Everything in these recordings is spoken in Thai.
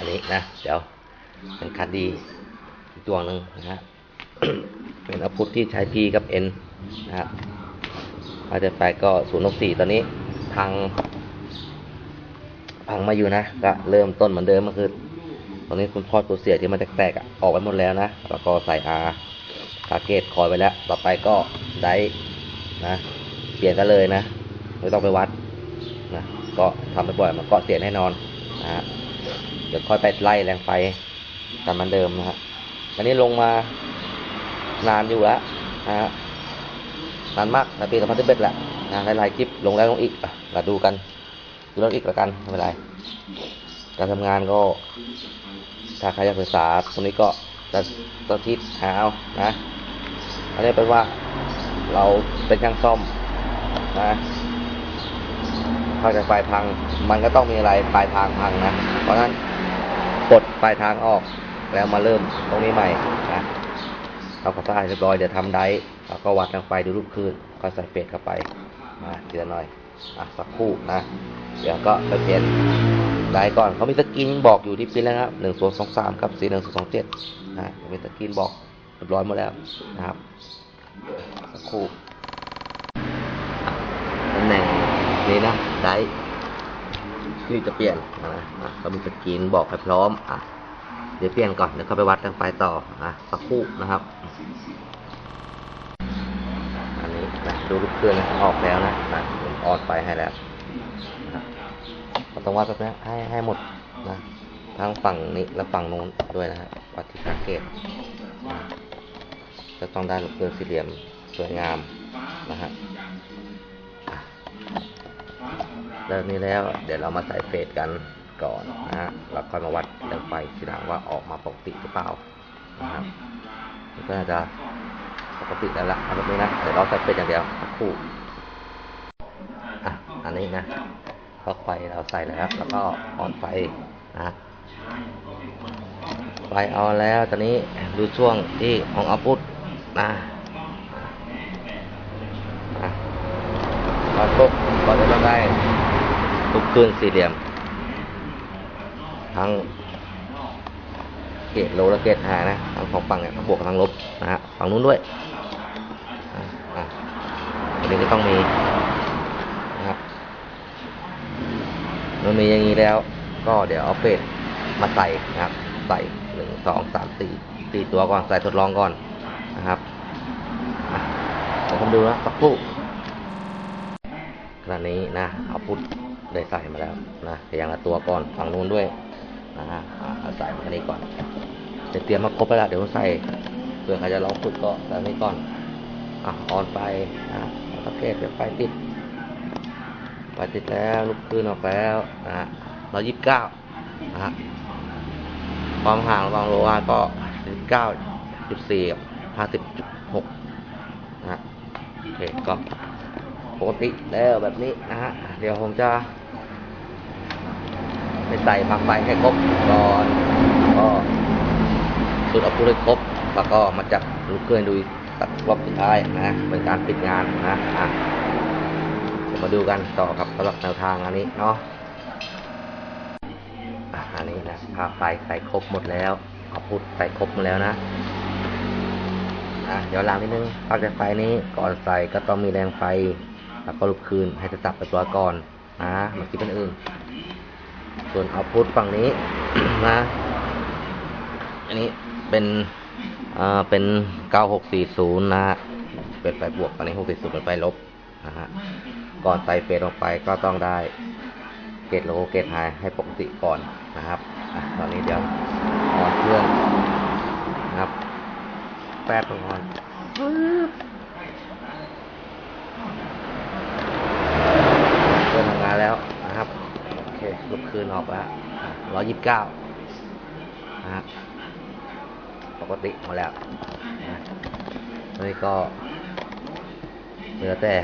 อันนี้นะ เดี๋ยวเป็นคัดดีอีกตัวหนึ่งนะฮะเป็นอาพุทที่ใช้ P กับ N นะครับอาจจะไปก็ศูนย์หกสี่ตอนนี้พัง พังมาอยู่นะ ก็เริ่มต้นเหมือนเดิมก็คือ ตอนนี้คุณพอดตัวเสียที่มันแตกๆอะออกไปหมดแล้วนะ แล้วก็ใส่ R ทาเกตคอยไปแล้ว ต่อไปก็ได้นะ เปลี่ยนกันเลยนะ ไม่ต้องไปวัดนะ ก็ทำไปบ่อยมันก็เสียแน่นอนนะฮะ เดี๋ยวค่อยไปไล่แรงไฟกันเหมือนเดิมนะฮะวันนี้ลงมานานอยู่แล้วนะฮะนานมากในปีสองพันสิบเอ็ดแหละนะหลายๆคลิปลงแล้วลงอีกอะมาดูกันดูแล้วอีกล้วกันไม่เป็นไร การทำงานก็ ถ้าใครอยากศึกษาตรงนี้ก็จะจะทิศหาเอานะอันนี้เป็นว่าเราเป็นช่างซ่อมนะถ้าจะปลายทางมันก็ต้องมีอะไรปลายทางพังนะ เพราะฉะนั้น กดปลายทางออกแล้วมาเริ่มตรงนี้ใหม่นะเราก็สร้างเรียบร้อยเดี๋ยวทำได้แล้วก็วัดแรงไฟดูรูปคืนก็ใส่เฟสเข้าไปมาทีละหน่อยอะสักคู่นะ เดี๋ยวก็ไปเปลี่ยนได้ก่อนเขามีสกรีนบอกอยู่ที่ปิ้นแล้วนะครับหนึ่งศูนย์สองสามครับสี่หนึ่งศูนย์สองเจ็ดนะมีสกรีนบอกเรียบร้อยหมดแล้วนะครับสักคู่อะตำแหน่งนี้นะได้ ที่จะเปลี่ยนนะเขามีสกรีนบอกให้พร้อมอะเดี๋ยวเปลี่ยนก่อนเดี๋ยวเข้าไปวัดทางไฟต่ออะสักครู่นะครับ อันนี้นะดูลูกเครื่องนะออกแล้วนะนะผมออนไฟให้แล้วเราต้องวัดแบบนี้ให้ให้หมดนะทั้งฝั่งนี้และฝั่งนู้นด้วยนะฮะวัดที่สังเกตจะต้องได้ลูกเครื่องสี่เหลี่ยมสวยงามนะฮะ แล้วนี้แล้ว เดี๋ยวเรามาใส่เฟสกันก่อนนะฮะแล้วค่อยมาวัดเรื่องไฟทีหลังว่าออกมาปกติหรือเปล่านะครับมันก็น่าจะปกติแล้วละเอาแบบนี้นะ เดี๋ยวเราใส่เป็ดอย่างเดียวสักครู่อะอันนี้นะปลั๊กไฟเราใส่แล้วแล้วก็ออนไฟนะไฟออนแล้วตอนนี้ดูช่วงที่ของเอาพุทนะ พอปุ๊บก็จะต้องได้ทุกคืนสี่เหลี่ยม ทั้งเกตโลและเกตไฮนะทั้งสองฝั่งเนี่ยทั้งบวกกับทั้งลบนะฮะฝั่งนู้นด้วยอ่าอันนี้ก็ต้องมีนะครับมันมีอย่างนี้แล้ว ก็เดี๋ยวเอาเป็ดมาใส่นะครับ ใส่หนึ่งสองสามสี่สี่ตัวก่อนใส่ทดลองก่อนนะครับเดี๋ยวผมดูนะสักครู่ ขณะนี้นะเอาพุทได้ใส่มาแล้วนะอย่างละตัวก่อนฝั่งนู้นด้วยนะฮะเอาใส่มาอันนี้ก่อนเดี๋ยวเตรียมมาครบไปแล้วเดี๋ยวใส่เผื่อใครจะลองฝึกก็ใส่อันนี้ก่อนอะออนไฟนะสังเกตเดี๋ยวไฟติดไฟติดแล้วลุกขึ้นออกแล้วนะฮะร้อยยี่สิบเก้านะฮะความห่างระหว่างโลหะก็สิบเก้าจุดสี่ห้าสิบจุดหกนะฮะโอเคก็ ปกติแล้วแบบนี้นะฮะ เดี๋ยวผมจะไปใส่ผักไฟให้ครบก่อนก็สุดเอาพูดให้ครบแล้วก็มาจับลูกเกลือดูอีกสักรอบสุดท้ายนะเป็นการปิดงานนะอะเดี๋ยวมาดูกันต่อครับสำหรับแนวทางอันนี้เนาะอันนี้นะผักไฟใส่ครบหมดแล้วเอาพูดใส่ครบหมดแล้วนะอะเดี๋ยวหลังนิดนึงผักจากไฟนี้ก่อนใส่ก็ต้องมีแรงไฟ แล้วก็ลูกคืนให้จะจับไปตัวก่อนนะเหมือนที่เป็นอื่น ส่วนเอาพุทฝั่งนี้นะ อันนี้เป็นอ่าเป็น 9640 นะฮะเป็นไฟบวกอันนี้640เป็นไฟลบนะฮะก่อนใส่เฟสออกไปก็ต้องได้เกตโลเกตไฮให้ปกติก่อนนะครับอะตอนนี้เดี๋ยวออนเครื่องนะครับ แป๊บก่อนเครื่องทำงานแล้วนะครับ โอ เคลุกคืนออกแล้วร้อยยี่สิบเก้านะฮะ ปกติหมดแล้วนะนี่ก็เหลือแต่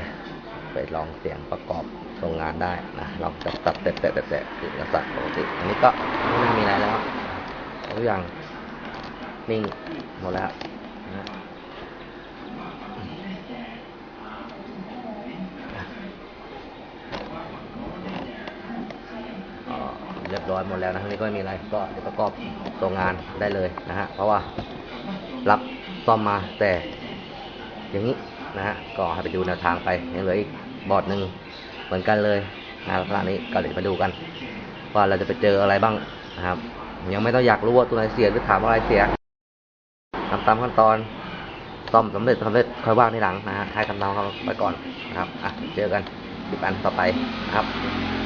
ไปลองเสียงประกอบตรงงานได้นะลองจับตัดแตะแตะแตะแตะถึงกระสับปกติ อันนี้ก็ไม่มีอะไรแล้วทุกอย่างนิ่งหมดแล้วนะก็ เรียบร้อยหมดแล้วนะทั้งนี้ก็ไม่มีอะไรก็เดี๋ยวประกอบตัวงานได้เลยนะฮะเพราะว่ารับซ่อมมาแต่ อย่างนี้นะฮะก็ให้ไปดูแนวทางไปยังเหลืออีกบอร์ดหนึ่งเหมือนกันเลยนะลักษณะนี้ก็เดี๋ยวมาดูกัน ว่าเราจะไปเจออะไรบ้างนะครับ ยังไม่ต้องอยากรู้ว่าตัวไหนเสียหรือถามว่าอะไรเสียทำตามขั้นตอนซ่อมสำเร็จสำเร็จค่อยว่างทีหลังนะฮะให้ทำตามเขาไปก่อนนะครับอะเจอกันคลิปอันต่อไปนะครับ